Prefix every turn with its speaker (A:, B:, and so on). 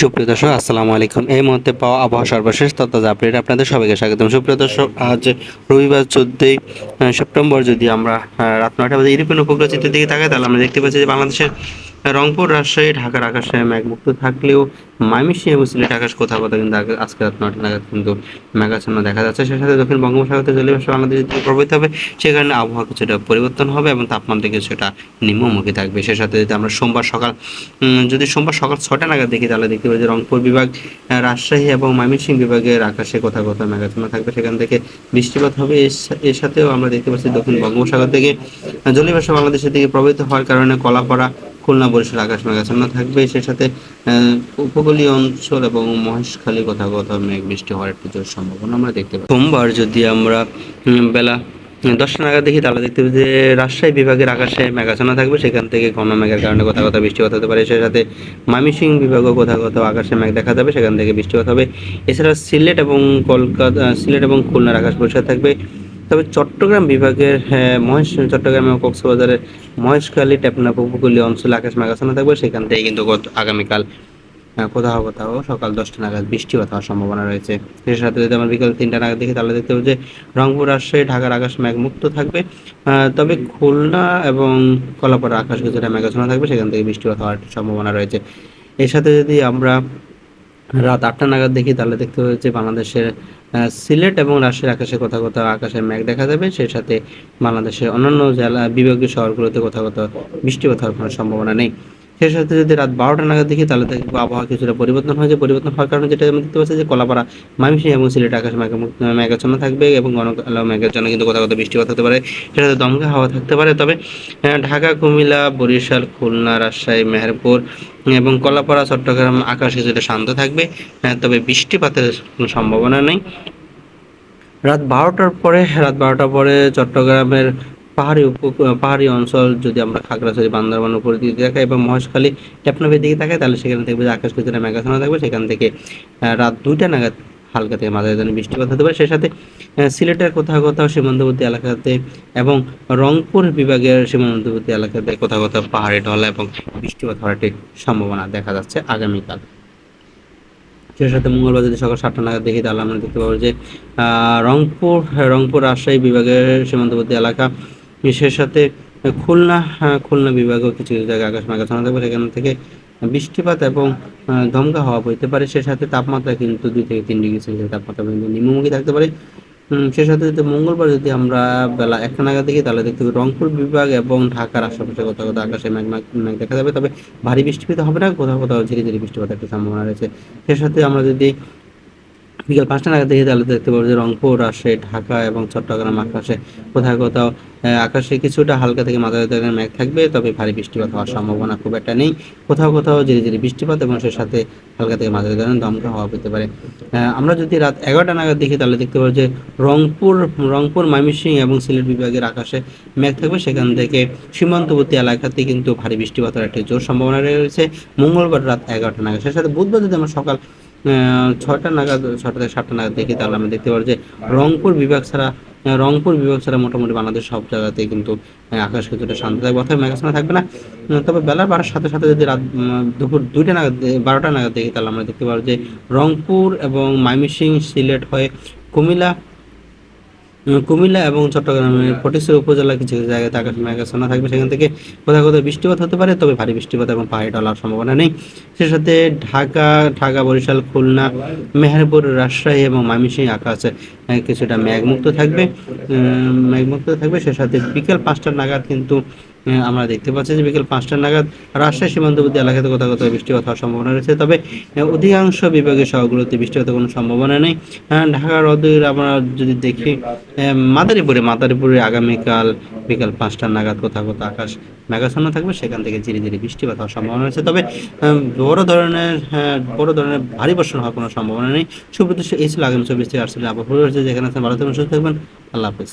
A: সুপ্রিয় দর্শক, আসসালামু আলাইকুম। এই মুহূর্তে পাওয়া আবহাওয়া সর্বশেষ তথ্য আপডেট আপনাদের সবাইকে স্বাগতম। সুপ্রিয় দর্শক, আজ রবিবার চোদ্দই সেপ্টেম্বর যদি আমরা রাত নয়টা বাজে ইউরোপিয়ান উপগ্রহ চিত্রের দিকে থাকে তাহলে আমরা দেখতে পাচ্ছি যে বাংলাদেশের রংপুর, রাজশাহী, ঢাকার আকাশে মেঘমুক্ত থাকলেও মাইমিসি এবং সিলেট আকাশ কোথাও কোথাও কিন্তু আজকে রাত নয়টা নাগাদ কিন্তু মেঘাচ্ছন্ন দেখা যাচ্ছে। সেই সাথে দক্ষিণ বঙ্গোপসাগরতে জলীয় বাংলাদেশের দিকে প্রভাবিত হবে। সে কারণে আবহাওয়া কিছুটা পরিবর্তন হবে এবং তাপমাত্রা কিছুটা নিম্নমুখী থাকবে। সে সাথে যদি আমরা সোমবার সকাল যদি সোমবার সকাল ছটা নাগাদ দেখি, তাহলে দেখতে পাই যে রংপুর বিভাগ রাজশাহী এবং ময়মনসিংহ বিভাগের আকাশে কোথাও কোথাও মেঘাচ্ছন্ন থাকবে। সেখান থেকে বৃষ্টিপাত হবে। এর সাথেও আমরা দেখতে পাচ্ছি দক্ষিণ বঙ্গোপসাগর থেকে জলীয় বাষ্প বাংলাদেশের দিকে প্রবাহিত হওয়ার কারণে কলাপাড়া খুলনা বরিশাল আকাশ মেঘাচ্ছন্ন থাকবে। সেই সাথে উপকূলীয় অঞ্চল এবং মহেশখালী কোথাও কোথাও মেঘ বৃষ্টি হওয়ার একটু জোর সম্ভাবনা আমরা দেখতে পাই সোমবার যদি আমরা বেলা দশটা নাগাদ দেখি, তাহলে দেখতে পাই যে রাজশাহী বিভাগের আকাশে মেঘাচ্ছন্ন থাকবে। সেখান থেকে ঘন মেঘের কারণে কোথাও কোথাও বৃষ্টিপাত হতে পারে। সেই সাথে মামিসিং বিভাগও কোথাও কোথাও আকাশে মেঘ দেখা যাবে। সেখান থেকে বৃষ্টিপাত হবে। এছাড়া সিলেট এবং কলকাতা, সিলেট এবং খুলনার আকাশ পরিষ্কার থাকবে। তবে চট্টগ্রাম বিভাগের হ্যাঁ, মহেশ চট্টগ্রাম এবং কক্সবাজারের মহেশখালী টেপনা উপকূলীয় অঞ্চলে আকাশ মেঘাচ্ছন্ন থাকবে। সেখান থেকে কিন্তু আগামীকাল কোথাও কোথাও সকাল দশটা নাগাদ বৃষ্টিপাত হওয়ার সম্ভাবনা রয়েছে। এর সাথে যদি আমরা বিকাল তিনটা নাগাদ দেখি তাহলে দেখতে পাবো যে রংপুর রাজশাহী ঢাকার আকাশ মেঘমুক্ত থাকবে। তবে খুলনা এবং কলাপাড়ার আকাশ কিছুটা মেঘাচ্ছন্ন থাকবে। সেখান থেকে বৃষ্টিপাত হওয়ার সম্ভাবনা রয়েছে। এর সাথে যদি আমরা রাত আটটা নাগাদ দেখি তাহলে দেখতে হয়েছে বাংলাদেশের সিলেট এবং রাজশাহীর আকাশে কোথাও কোথাও আকাশের মেঘ দেখা যাবে। সেই সাথে বাংলাদেশের অন্যান্য জেলা, বিভাগীয় শহরগুলোতে কোথাও কোথাও বৃষ্টিপাত হওয়ার কোনো সম্ভাবনা নেই। সেই সাথে যদি রাত বারোটা নাগাদ দেখি, তাহলে দেখব আবহাওয়া কিছুটা পরিবর্তন হয়েছে। পরিবর্তন হওয়ার কারণে যেটা আমরা দেখতে পাচ্ছি যে কলাপাড়া, ময়মনসিংহ এবং সিলেট আকাশ মেঘাচ্ছন্ন থাকবে এবং ঘন জন্য কিন্তু কোথাও কোথাও বৃষ্টিপাত হতে পারে। সেটাতে দমকা হাওয়া থাকতে পারে। তবে ঢাকা, কুমিল্লা, বরিশাল, খুলনা, রাজশাহী, মেহেরপুর এবং কলাপাড়া, চট্টগ্রাম আকাশ কিছুটা শান্ত থাকবে। তবে বৃষ্টিপাতের কোনো সম্ভাবনা নেই। রাত বারোটার পরে, রাত বারোটার পরে চট্টগ্রামের পাহাড়ি পাহাড়ি অঞ্চল যদি আমরা খাগড়াছড়ি বান্দরবান উপর দিকে দেখাই এবং মহেশখালী টেপনাবের দিকে তাকাই, তাহলে সেখানে দেখবে যে আকাশ কিছুটা মেঘাচ্ছন্ন থাকবে। সেখান থেকে রাত দুইটা নাগাদ হালকা থেকে মাঝারি ধরনের বৃষ্টিপাত হতে পারে। সেই সাথে সিলেটের কোথাও কোথাও সীমান্তবর্তী এলাকাতে এবং রংপুর বিভাগের সীমান্তবর্তী এলাকাতে কোথাও কোথাও পাহাড়ি ঢলা এবং বৃষ্টিপাত হওয়ার একটি সম্ভাবনা দেখা যাচ্ছে আগামীকাল। সেই সাথে মঙ্গলবার যদি সকাল সাতটা নাগাদ দেখি, তাহলে আমরা দেখতে পাবো যে রংপুর রংপুর রাজশাহী বিভাগের সীমান্তবর্তী এলাকা সেই সাথে খুলনা খুলনা বিভাগও কিছু কিছু জায়গায় আকাশ মেঘাচ্ছন্ন থাকবে সেখান থেকে বৃষ্টিপাত এবং ধমকা হওয়া বইতে পারে। সে সাথে তাপমাত্রা কিন্তু দুই থেকে তিন ডিগ্রি সেলসিয়াস তাপমাত্রা কিন্তু নিম্নমুখী থাকতে পারে। সে সাথে যদি মঙ্গলবার যদি আমরা বেলা একটা নাগাদ দেখি, তাহলে দেখতে পাবো রংপুর বিভাগ এবং ঢাকার আশেপাশে কোথাও কোথাও আকাশে মেঘ দেখা যাবে। তবে ভারী বৃষ্টিপাত হবে না, কোথাও কোথাও ঝিরি ঝিরি বৃষ্টিপাত একটা সম্ভাবনা রয়েছে। সে সাথে আমরা যদি বিকাল পাঁচটা নাগাদ দেখি তাহলে দেখতে পাবো যে রংপুর রাজশাহী ঢাকা এবং চট্টগ্রাম আকাশে। কোথাও কোথাও আকাশে কিছুটা হালকা থেকে মাঝারি ধরনের মেঘ থাকবে, তবে ভারী বৃষ্টিপাত হওয়ার সম্ভাবনা খুব একটা নেই। কোথাও কোথাও ধীরে ধীরে বৃষ্টিপাত এবং সে সাথে হালকা থেকে মাঝারি ধরনের দমকা হওয়া পেতে পারে। আমরা যদি রাত এগারোটা নাগাদ দেখি, তাহলে দেখতে পাবো যে রংপুর রংপুর, ময়মনসিংহ এবং সিলেট বিভাগের আকাশে মেঘ থাকবে। সেখান থেকে সীমান্তবর্তী এলাকাতে কিন্তু ভারী বৃষ্টিপাতের একটি জোর সম্ভাবনা রয়েছে। মঙ্গলবার রাত এগারোটা নাগাদ। সে সাথে বুধবার যদি আমরা সকাল ছয়টা নাগাদ ছটা থেকে সাতটা নাগাদ দেখি, তাহলে আমরা দেখতে পাবো যে রংপুর বিভাগ ছাড়া রংপুর বিভাগ ছাড়া মোটামুটি বাংলাদেশ সব জায়গাতেই কিন্তু আকাশ কিছুটা শান্ত থাকবে অর্থাৎ মেঘাচ্ছন্ন থাকবে না। তবে বেলা বাড়ার সাথে সাথে যদি রাত দুপুর দুইটা নাগাদ বারোটা নাগাদ দেখি, তাহলে আমরা দেখতে পাবো যে রংপুর এবং মাইমিসিং সিলেট হয়ে কুমিল্লা কুমিল্লা এবং চট্টগ্রামের ফটিকছড়ি উপজেলা কিছু কিছু জায়গায় আকাশ মেঘাচ্ছন্ন থাকবে। সেখান থেকে কোথাও কোথাও বৃষ্টিপাত হতে পারে তবে ভারী বৃষ্টিপাত এবং পাহাড়ি ডলার সম্ভাবনা নেই। সে সাথে ঢাকা ঢাকা বরিশাল খুলনা মেহেরপুর রাজশাহী এবং ময়মনসিংহ আকাশে কিছুটা মেঘমুক্ত থাকবে। মেঘমুক্ত থাকবে। সে সাথে বিকেল পাঁচটা নাগাদ কিন্তু আমরা দেখতে পাচ্ছি যে বিকেল পাঁচটা নাগাদ রাজশাহী সীমান্তবর্তী এলাকাতে কোথাও কোথাও বৃষ্টিপাত হওয়ার সম্ভাবনা রয়েছে। তবে অধিকাংশ বিভাগের শহরগুলোতে বৃষ্টিপাতের কোনো সম্ভাবনা নেই। আহ, ঢাকার অদূর আমরা যদি দেখি মাদারীপুরে মাদারীপুরে আগামীকাল বিকাল পাঁচটা নাগাদ কোথাও কোথাও আকাশ মেঘাচ্ছন্ন থাকবে। সেখান থেকে ধীরে ধীরে বৃষ্টিপাত হওয়ার সম্ভাবনা রয়েছে। তবে বড় ধরনের হ্যাঁ, বড় ধরনের ভারী বর্ষণ হওয়ার কোনো সম্ভাবনা নেই। সুপ্রদর্শক এই ছিল আগামী চব্বিশ থেকে আটচল্লিশ আবহাওয়া। রয়েছে যেখানে আছেন ভালো থাকবেন সুস্থ থাকবেন। আল্লাহ হাফিজ।